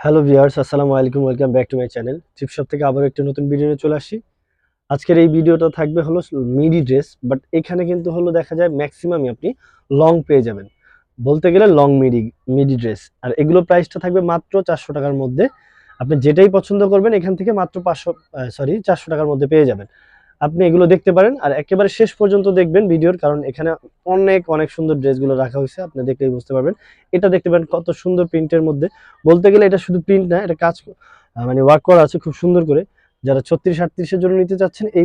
Hello viewers, আসসালামু আলাইকুম, welcome back to my channel. Cheap shop থেকে আবার একটি নতুন ভিডিও নিয়ে চলে আসি। আজকের এই ভিডিওটা থাকবে হলো মিডি ড্রেস বাট এখানে কিন্তু হলো দেখা যায় ম্যাক্সিমামই আপনি লং পেয়ে যাবেন। বলতে গেলে লং মিডি মিডি ড্রেস আর এগুলো প্রাইসটা থাকবে মাত্র চারশো টাকার মধ্যে। আপনি যেটাই পছন্দ করবেন, এখান থেকে মাত্র পাঁচশো সরি চারশো টাকার মধ্যে পেয়ে যাবেন। আপনি এগুলো দেখতে পারেন। আর একেবারে শেষ পর্যন্ত দেখবেন ভিডিওর, কারণ এখানে অনেক অনেক সুন্দর ড্রেসগুলো রাখা হয়েছে। আপনি দেখলেই বুঝতে পারবেন। এটা দেখতে পারেন কত সুন্দর প্রিন্টের মধ্যে। বলতে গেলে এটা শুধু প্রিন্ট না, এটা কাজ মানে ওয়ার্ক করা আছে খুব সুন্দর করে। যারা ছত্রিশ, আটত্রিশের জন্য নিতে চাচ্ছেন, এই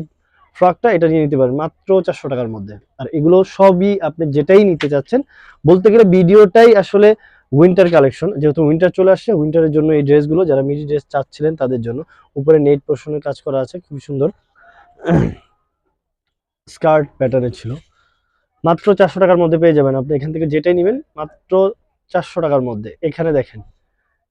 ফ্রকটা এটা নিয়ে নিতে পারেন, মাত্র চারশো টাকার মধ্যে। আর এগুলো সবই আপনি যেটাই নিতে চাচ্ছেন, বলতে গেলে ভিডিওটাই আসলে উইন্টার কালেকশন যেহেতু উইন্টার চলে আসছে উইন্টারের জন্য এই ড্রেসগুলো যারা মিডি ড্রেস চাচ্ছিলেন তাদের জন্য। উপরে নেট পোর্শনের কাজ করা আছে খুব সুন্দর। স্কার্ট প্যাটার্নের ছিল। মাত্র চারশো টাকার মধ্যে পেয়ে যাবেন। আপনি এখান থেকে যেটাই নেবেন, মাত্র চারশো টাকার মধ্যে। এখানে দেখেন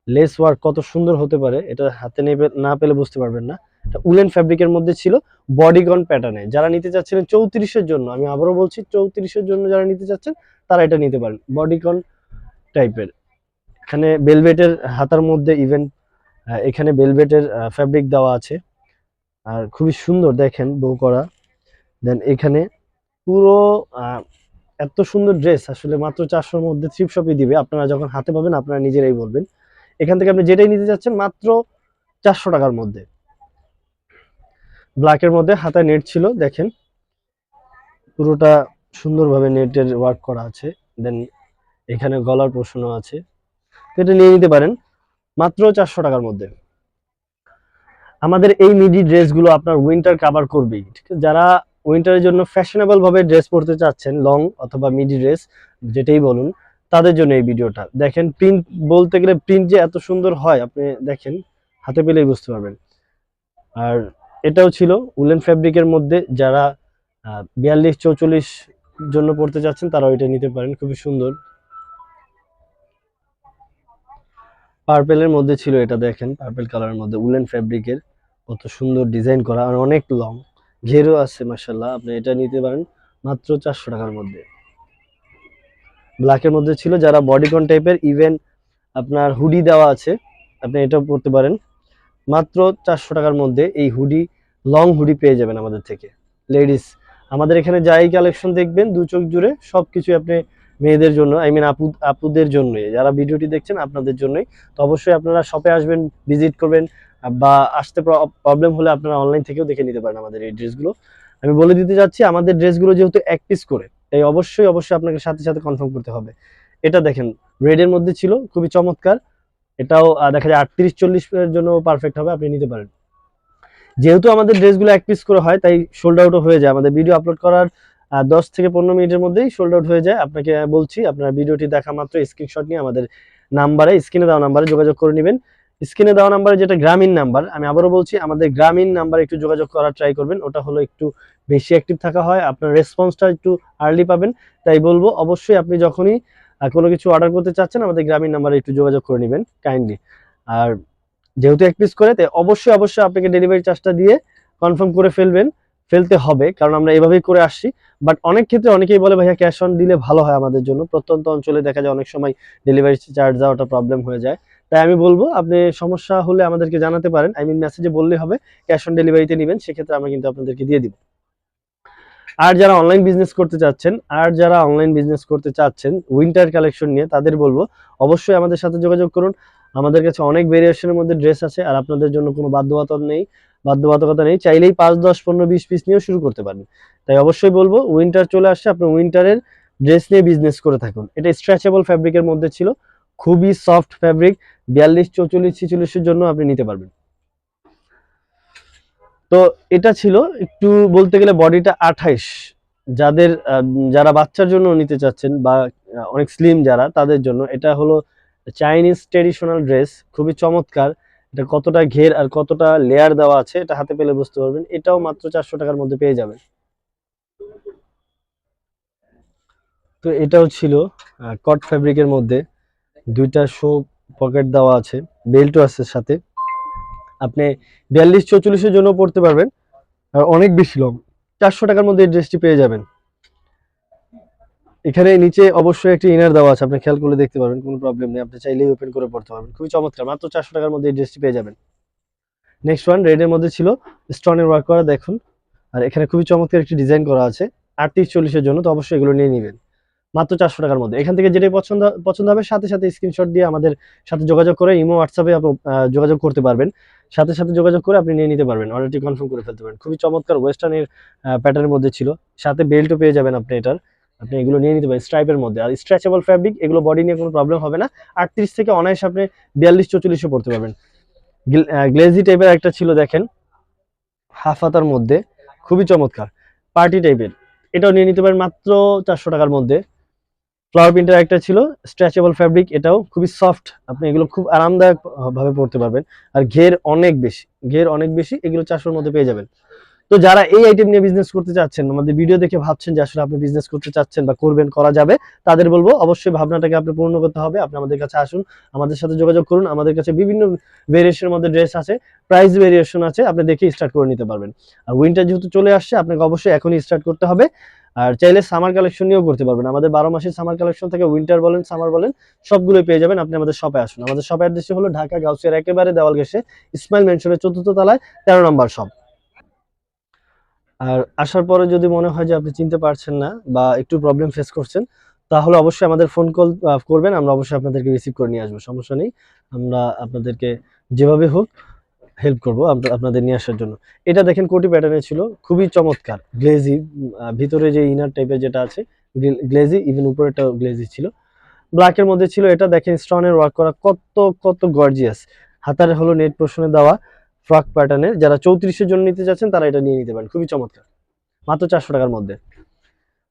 লেস ওয়ার্ক কত সুন্দর হতে পারে। এটা হাতে না পেলে বুঝতে পারবেন না। এটা উলেন ফ্যাব্রিকের মধ্যে ছিল বডিগন প্যাটার্নে যারা নিতে চাচ্ছিলেন চৌত্রিশের জন্য, আমি আবারও বলছি, চৌত্রিশের জন্য যারা নিতে চাচ্ছেন, তারা এটা নিতে পারেন। বডিগন টাইপের এখানে বেলভেটের হাতার মধ্যে ইভেন এখানে বেলভেটের ফ্যাব্রিক দেওয়া আছে। আর খুবই সুন্দর দেখেন বউ করা। দেন এখানে পুরো এত সুন্দর ড্রেস আসলে মাত্র চারশোর মধ্যে থ্রিপ শপে দিবে। আপনারা যখন হাতে পাবেন, আপনারা নিজেরাই বলবেন। এখান থেকে আপনি যেটাই নিতে চাচ্ছেন মাত্র চারশো টাকার মধ্যে। ব্ল্যাকের মধ্যে হাতায় নেট ছিল, দেখেন। পুরোটা সুন্দরভাবে নেটের ওয়ার্ক করা আছে। দেন এখানে গলার পোষণও আছে। এটা নিয়ে নিতে পারেন, মাত্র চারশো টাকার মধ্যে। আমাদের এই মিডি ড্রেসগুলো আপনার উইন্টার কাভার করবেই যারা উইন্টারের জন্য ফ্যাশনেবল ভাবে ড্রেস পরতে চাচ্ছেন লং অথবা মিডি ড্রেস যেটাই বলুন, তাদের জন্য এই ভিডিওটা দেখেন প্রিন্ট বলতে গেলে প্রিন্ট যে এত সুন্দর হয়, আপনি দেখেন, হাতে পেলেই বুঝতে পারবেন। আর এটাও ছিল উলেন ফ্যাব্রিকের মধ্যে, যারা বিয়াল্লিশ, চৌচল্লিশ জন্য পড়তে চাচ্ছেন তারা ওইটা নিতে পারেন, খুবই সুন্দর। পার্পেলের মধ্যে ছিল এটা, দেখেন পার্পেল কালারের মধ্যে উলেন ফ্যাব্রিকের কত সুন্দর ডিজাইন করা আর অনেক লং ঘেরও আছে মাসাল্লাহ আপনি এটা নিতে পারেন মাত্র চারশো টাকার মধ্যে। ব্ল্যাকের মধ্যে ছিল যারা বডিকন টাইপের ইভেন আপনার হুডি দেওয়া আছে, আপনি এটাও পড়তে পারেন। মাত্র চারশো টাকার মধ্যে এই হুডি লং হুডি পেয়ে যাবেন আমাদের থেকে। লেডিস আমাদের এখানে যাই কালেকশন দেখবেন, দু চোখ জুড়ে সব কিছু আপনি মেয়েদের জন্য আই মিন আপু আপুদের জন্যই। যারা ভিডিওটি দেখছেন, আপনাদের জন্যই। তো অবশ্যই আপনারা শপে আসবেন ভিজিট করবেন। বা আসতে প্রবলেম হলে আপনারা অনলাইন থেকেও দেখে নিতে পারেন আমাদের এই ড্রেসগুলো আমি বলে দিতে যাচ্ছি, আমাদের ড্রেসগুলো যেহেতু এক পিস করে, তাই অবশ্যই অবশ্যই আপনাকে সাথে সাথে কনফার্ম করতে হবে। এটা দেখেন রেডের মধ্যে ছিল, খুবই চমৎকার। এটাও দেখা যায় আটত্রিশ, চল্লিশ এর জন্য পারফেক্ট হবে, আপনি নিতে পারেন। যেহেতু আমাদের ড্রেসগুলো এক পিস করে হয়, তাই সোল্ড আউটও হয়ে যায়। আমাদের ভিডিও আপলোড করার দশ থেকে পনেরো মিনিটের মধ্যেই সোল্ড আউট হয়ে যায়। আপনাকে বলছি, আপনার ভিডিওটি দেখা মাত্র স্ক্রিনশট নিয়ে আমাদের নাম্বারে স্ক্রিনে দেওয়া নাম্বারে যোগাযোগ করে নেবেন। স্ক্রিনে দেওয়া নাম্বারে যেটা গ্রামীণ নাম্বার, আমি আবারও বলছি, আমাদের গ্রামীণ নাম্বারে একটু যোগাযোগ করার ট্রাই করবেন, ওটা হলো একটু বেশি অ্যাক্টিভ থাকা হয়, আপনার রেসপন্সটা একটু আর্লি পাবেন, তাই বলব, অবশ্যই আপনি যখনই কোনো কিছু অর্ডার করতে চাচ্ছেন, আমাদের গ্রামীণ নাম্বারে একটু যোগাযোগ করে নেবেন কাইন্ডলি আর যেহেতু এক পিস করে, তাই অবশ্যই অবশ্যই আপনাকে ডেলিভারি চার্জটা দিয়ে কনফার্ম করে ফেলবেন, ফেলতে হবে, কারণ আমরা এভাবেই করে আসছি বাট অনেক ক্ষেত্রে অনেকেই বলে, ভাইয়া ক্যাশ অন দিলে ভালো হয় আমাদের জন্য। প্রত্যন্ত অঞ্চলে দেখা যায় অনেক সময় ডেলিভারি চার্জ দেওয়াটা প্রবলেম হয়ে যায়। তাই আমি বলব, আপনি সমস্যা হলে আমাদেরকে জানাতে পারেন। আই মিন মেসেজে বললে হবে ক্যাশ অন ডেলিভারিতে নেবেন, সেক্ষেত্রে আমরা কিন্তু আপনাদেরকে দিয়ে দিব। আর যারা অনলাইন বিজনেস করতে চাচ্ছেন, আর যারা অনলাইন বিজনেস করতে চাচ্ছেন উইন্টার কালেকশন নিয়ে, তাদের বলব, অবশ্যই আমাদের সাথে যোগাযোগ করুন। আমাদের কাছে অনেক ভেরিয়েশনের মধ্যে ড্রেস আছে, আর আপনাদের জন্য কোনো বাধ্যবাধকতা নেই বাধ্যবাধকতা নেই। চাইলেই পাঁচ, দশ, পনেরো, বিশ পিস নিয়েও শুরু করতে পারেন। তাই অবশ্যই বলব উইন্টার চলে আসছে, আপনি উইন্টারের ড্রেস নিয়ে বিজনেস করে থাকুন। এটা স্ট্রেচেবল ফ্যাব্রিকের মধ্যে ছিল, খুবই সফট ফ্যাব্রিক বিয়াল্লিশ, চৌচল্লিশ, ছিচল্লিশের জন্য আপনি নিতে পারবেন। তো এটা ছিল একটু বলতে গেলে বডিটা আঠাইশ। যাদের যারা বাচ্চার জন্য নিতে চাচ্ছেন বা অনেক স্লিম যারা, তাদের জন্য এটা হলো চাইনিজ ট্রেডিশনাল ড্রেস খুবই চমৎকার। এটা কতটা ঘের আর কতটা লেয়ার দেওয়া আছে, এটা হাতে পেলে বুঝতে পারবেন। এটাও মাত্র চারশো টাকার মধ্যে পেয়ে যাবেন। তো এটাও ছিল কট ফ্যাব্রিকের মধ্যে। দুইটা শো পকেট দেওয়া আছে বেল্টও আছে সাথে। আপনি বিয়াল্লিশ চৌচল্লিশের জন্য পড়তে পারবেন, আর অনেক বেশি লং চারশো টাকার মধ্যে এই ড্রেসটি পেয়ে যাবেন। এখানে নিচে অবশ্যই একটি ইনার দেওয়া আছে, আপনি খেয়াল করলে দেখতে পারবেন, কোনো প্রবলেম নেই। আপনি চাইলেই ওপেন করে পড়তে পারবেন। খুবই চমৎকার, মাত্র চারশো টাকার মধ্যে এই ড্রেসটি পেয়ে যাবেন। নেক্সট ওয়ান রেডের মধ্যে ছিল স্টোনের ওয়ার্ক করা, দেখুন। আর এখানে খুবই চমৎকার একটি ডিজাইন করা আছে, আটত্রিশ চল্লিশের জন্য, তো অবশ্যই এগুলো নিয়ে নেবেন। মাত্র চারশো টাকার মধ্যে। এখান থেকে যেটাই পছন্দ পছন্দ হবে, সাথে সাথে স্ক্রিনশট দিয়ে আমাদের সাথে যোগাযোগ করে ইমো হোয়াটসঅ্যাপে যোগাযোগ করতে পারবেন। সাথে সাথে যোগাযোগ করে আপনি নিয়ে নিতে পারবেন। অর্ডারটি কনফার্ম করে ফেলতে পারবেন খুবই চমৎকার ওয়েস্টার্নের প্যাটার্নের মধ্যে ছিল। সাথে বেল্টও পেয়ে যাবেন আপনি এটার। আপনি এগুলো নিয়ে নিতে পারেন স্ট্রাইপের মধ্যে। আর স্ট্রেচেবল ফ্যাব্রিক এগুলো বডি নিয়ে কোনো প্রবলেম হবে না। আটত্রিশ থেকে অনায়াসে আপনি বিয়াল্লিশ চৌচল্লিশও পড়তে পারবেন। গ্লেজি টাইপের একটা ছিল, দেখেন। হাফ হাতার মধ্যে। খুবই চমৎকার। পার্টি টাইপের এটাও নিয়ে নিতে পারেন মাত্র চারশো টাকার মধ্যে। ফ্লাওয়ার প্রিন্টের একটা ছিল স্ট্রেচেবল ফ্যাব্রিক এটাও খুবই সফট আপনি এগুলো খুব আরামদায়ক ভাবে পড়তে পারবেন। আর ঘের অনেক বেশি, ঘের অনেক বেশি, এগুলো চারশোর মধ্যে পেয়ে যাবেন। তো যারা এই আইটেম নিয়ে বিজনেস করতে চাচ্ছেন, আমাদের ভিডিও দেখে ভাবছেন যে আসলে আপনি বিজনেস করতে চাচ্ছেন বা করবেন, করা যাবে, তাদের বলব, অবশ্যই ভাবনাটাকে আপনি পূর্ণ করতে হবে। আপনি আমাদের কাছে আসুন, আমাদের সাথে যোগাযোগ করুন, আমাদের কাছে বিভিন্ন ভেরিয়েশনের মধ্যে ড্রেস আছে প্রাইস ভেরিয়েশন আছে, আপনি দেখে স্টার্ট করে নিতে পারবেন। আর উইন্টার যেহেতু চলে আসছে, আপনাকে অবশ্যই এখনই স্টার্ট করতে হবে। আর চাইলে সামার কালেকশন নিয়েও করতে পারবেন। আমাদের বারো মাসের সামার কালেকশন থেকে উইন্টার বলেন সামার বলেন, সবগুলোই পেয়ে যাবেন। আপনি আমাদের শপে আসুন। আমাদের শপের অ্যাড্রেসটি হলো ঢাকা গাউসিয়ার একেবারে দেওয়াল ঘেসে ইসমাইল মেনশনের চতুর্থ তলায় তেরো নম্বর শপ আর আসার পরে যদি মনে হয় যে আপনি চিনতে পারছেন না বা একটু প্রবলেম ফেস করছেন, তাহলে অবশ্যই আমাদের ফোন কল করবেন। আমরা অবশ্যই আপনাদেরকে রিসিভ করে নিয়ে আসব। সমস্যা নেই। আমরা আপনাদেরকে যেভাবে হোক হেল্প করব আপনাদের নিয়ে আসার জন্য। এটা দেখেন কোটি প্যাটার্নে ছিল, খুবই চমৎকার। গ্লেজি ভিতরে যে ইনার টাইপের যেটা আছে গ্লেজি ইভেন উপরেটা গ্লেজি ছিল। ব্ল্যাকের মধ্যে ছিল এটা, দেখেন স্টোনের ওয়ার্ক করা কত কত গর্জিয়াস হাতার হলো নেট পোর্শনে দেওয়া ফ্রক প্যাটার্নের যারা চৌত্রিশের জন্য নিতে চাচ্ছেন তারা এটা নিয়ে নিতে পারেন। খুবই চমৎকার। মাত্র চারশো টাকার মধ্যে।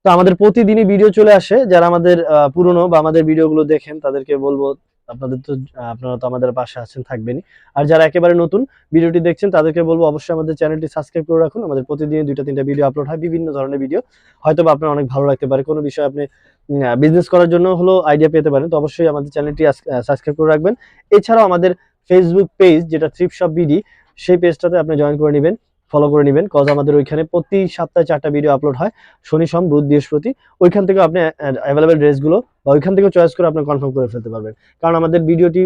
তো আমাদের প্রতিদিনই ভিডিও চলে আসে। যারা আমাদের পুরনো বা আমাদের ভিডিওগুলো দেখেন, তাদেরকে বলব আপনাদের তো আপনারা তো আমাদের পাশে আছেন, থাকবেনই। আর যারা একেবারে নতুন ভিডিওটি দেখছেন, তাদেরকে বলব অবশ্যই আমাদের চ্যানেলটি সাবস্ক্রাইব করে রাখুন। আমাদের প্রতিদিন দুইটা, তিনটা ভিডিও আপলোড হয়, বিভিন্ন ধরনের ভিডিও। হয়তো বা আপনার অনেক ভালো লাগতে পারে। কোনো বিষয়ে আপনি বিজনেস করার জন্য হলো আইডিয়া পেতে পারেন। তো অবশ্যই আমাদের চ্যানেলটি সাবস্ক্রাইব করে রাখবেন। এছাড়াও আমাদের ফেসবুক পেজ যেটা থ্রিপ শপ বিডি সেই পেজটাতে আপনি জয়েন করে নেবেন। ফলো করে নেবেন কজ আমাদের ওইখানে প্রতি সপ্তাহে চারটা ভিডিও আপলোড হয়, শনি, সোম, বুধ, বৃহস্পতি, ওইখান থেকে আপনি অ্যাভেলেবেল ড্রেসগুলো বা ওইখান থেকে চয়েস করে আপনি কনফার্ম করে ফেলতে পারবেন। কারণ আমাদের ভিডিওটি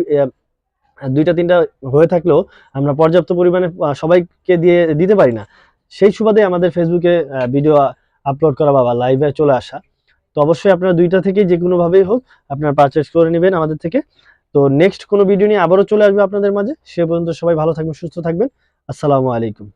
দুইটা, তিনটা হয়ে থাকলেও আমরা পর্যাপ্ত পরিমাণে সবাইকে দিয়ে, দিতে পারি না। সেই সুবাদে আমাদের ফেসবুকে ভিডিও আপলোড করা বা লাইভে চলে আসা। তো অবশ্যই আপনারা দুইটা থেকে যে কোনো ভাবেই হোক আপনারা পারচেস করে নেবেন আমাদের থেকে। তো নেক্সট কোনো ভিডিও নিয়ে আবারও চলে আসবে আপনাদের মাঝে। সে পর্যন্ত সবাই ভালো থাকবেন, সুস্থ থাকবেন। আসসালামু আলাইকুম।